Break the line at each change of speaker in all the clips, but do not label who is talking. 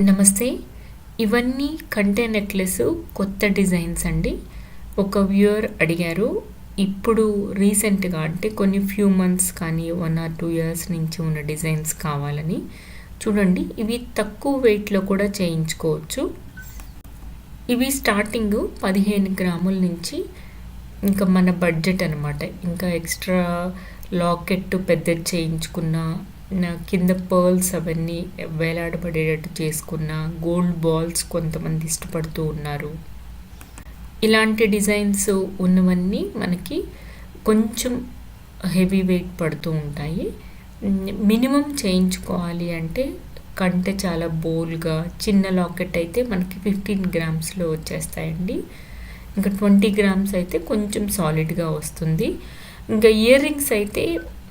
నమస్తే. ఇవన్నీ కంటే నెక్లెస్ కొత్త డిజైన్స్ అండి. ఒక వ్యూయర్ అడిగారు ఇప్పుడు రీసెంట్గా అంటే కొన్ని ఫ్యూ మంత్స్ కానీ వన్ ఆర్ టూ ఇయర్స్ నుంచి ఉన్న డిజైన్స్ కావాలని చూడండి. ఇవి తక్కువ వెయిట్లో కూడా చేయించుకోవచ్చు. ఇవి స్టార్టింగ్ పదిహేను గ్రాముల నుంచి ఇంకా మన బడ్జెట్ అనమాట ఇంకా ఎక్స్ట్రా లాకెట్ పెద్దది చేయించుకున్న నా కింద పర్ల్స్ అవన్నీ వేలాడబడేటట్టు చేసుకున్న గోల్డ్ బాల్స్ కొంతమంది ఇష్టపడుతూ ఉన్నారు. ఇలాంటి డిజైన్స్ ఉన్నవన్నీ మనకి కొంచెం హెవీ వెయిట్ పడుతూ ఉంటాయి. మినిమం చేయించుకోవాలి అంటే కంటే చాలా బోల్గా చిన్న లాకెట్ అయితే మనకి ఫిఫ్టీన్ గ్రామ్స్లో వచ్చేస్తాయండి. ఇంకా ట్వంటీ గ్రామ్స్ అయితే కొంచెం సాలిడ్గా వస్తుంది. ఇంకా ఇయర్ రింగ్స్ అయితే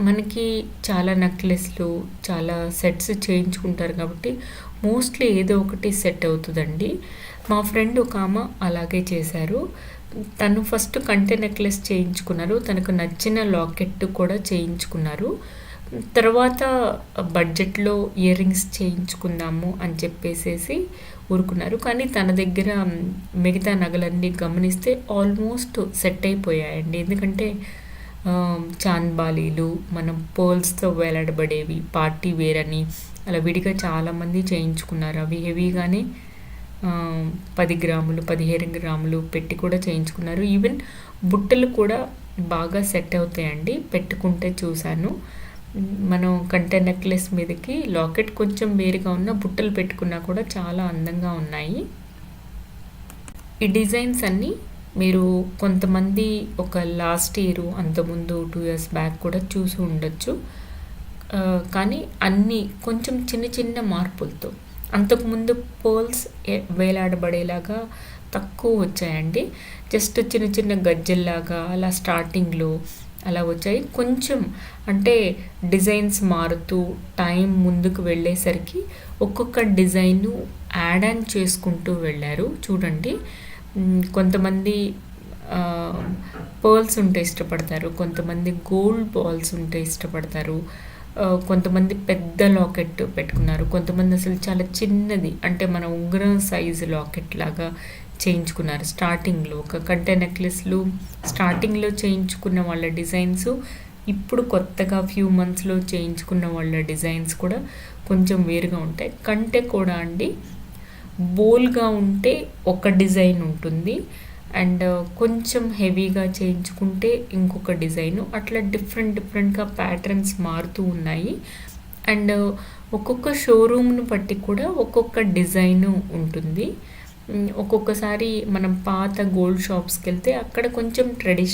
మనకి చాలా నెక్లెస్లు చాలా సెట్స్ చేయించుకుంటారు కాబట్టి మోస్ట్లీ ఏదో ఒకటి సెట్ అవుతుందండి. మా ఫ్రెండ్ ఒక ఆమె అలాగే చేశారు. తను ఫస్ట్ కంటె నెక్లెస్ చేయించుకున్నారు. తనకు నచ్చిన లాకెట్ కూడా చేయించుకున్నారు. తర్వాత బడ్జెట్లో ఇయర్ రింగ్స్ చేయించుకుందాము అని చెప్పేసేసి ఊరుకున్నారు. కానీ తన దగ్గర మిగతా నగలన్నీ గమనిస్తే ఆల్మోస్ట్ సెట్ అయిపోయాయండి. ఎందుకంటే చాన్బాలీలు మనం పోల్స్తో వేలాడబడేవి పార్టీ వేర్ అని అలా విడిగా చాలామంది చేయించుకున్నారు. అవి హెవీగానే పది గ్రాములు పదిహేను గ్రాములు పెట్టి కూడా చేయించుకున్నారు. ఈవెన్ బుట్టలు కూడా బాగా సెట్ అవుతాయండి. పెట్టుకుంటే చూశాను. మనం కంటే నెక్లెస్ మీదకి లాకెట్ కొంచెం వేరుగా ఉన్న బుట్టలు పెట్టుకున్నా కూడా చాలా అందంగా ఉన్నాయి. ఈ డిజైన్స్ అన్నీ మీరు కొంతమంది ఒక లాస్ట్ ఇయర్ అంతకుముందు టూ ఇయర్స్ బ్యాక్ కూడా చూసి ఉండొచ్చు. కానీ అన్నీ కొంచెం చిన్న చిన్న మార్పులతో. అంతకుముందు పోల్స్ వేలాడబడేలాగా తక్కువ వచ్చాయండి. జస్ట్ చిన్న చిన్న గజ్జల్లాగా అలా స్టార్టింగ్లో అలా వచ్చాయి. కొంచెం అంటే డిజైన్స్ మారుతూ టైం ముందుకు వెళ్ళేసరికి ఒక్కొక్క డిజైన్ యాడ్ ఆన్ చేసుకుంటూ వెళ్ళారు. చూడండి. కొంతమంది పర్ల్స్ ఉంటే ఇష్టపడతారు కొంతమంది గోల్డ్ బాల్స్ ఉంటే ఇష్టపడతారు కొంతమంది పెద్ద లాకెట్ పెట్టుకున్నారు కొంతమంది అసలు చాలా చిన్నది అంటే మన ఉంగరం సైజు లాకెట్ లాగా చేయించుకున్నారు స్టార్టింగ్లో ఒక కంటె నెక్లెస్లు స్టార్టింగ్లో చేయించుకున్న వాళ్ళ డిజైన్స్ ఇప్పుడు కొత్తగా ఫ్యూ మంత్స్లో చేయించుకున్న వాళ్ళ డిజైన్స్ కూడా కొంచెం వేరుగా ఉంటాయి. కంటే కూడా అండి బోల్గా ఉంటే ఒక డిజైన్ ఉంటుంది. అండ్ కొంచెం హెవీగా చేయించుకుంటే ఇంకొక డిజైను. అట్లా డిఫరెంట్ డిఫరెంట్గా ప్యాటర్న్స్ మారుతూ ఉన్నాయి. అండ్ ఒక్కొక్క షోరూమ్ను బట్టి కూడా ఒక్కొక్క డిజైను ఉంటుంది. ఒక్కొక్కసారి మనం పాత గోల్డ్ షాప్స్కి వెళ్తే అక్కడ కొంచెం ట్రెడిషనల్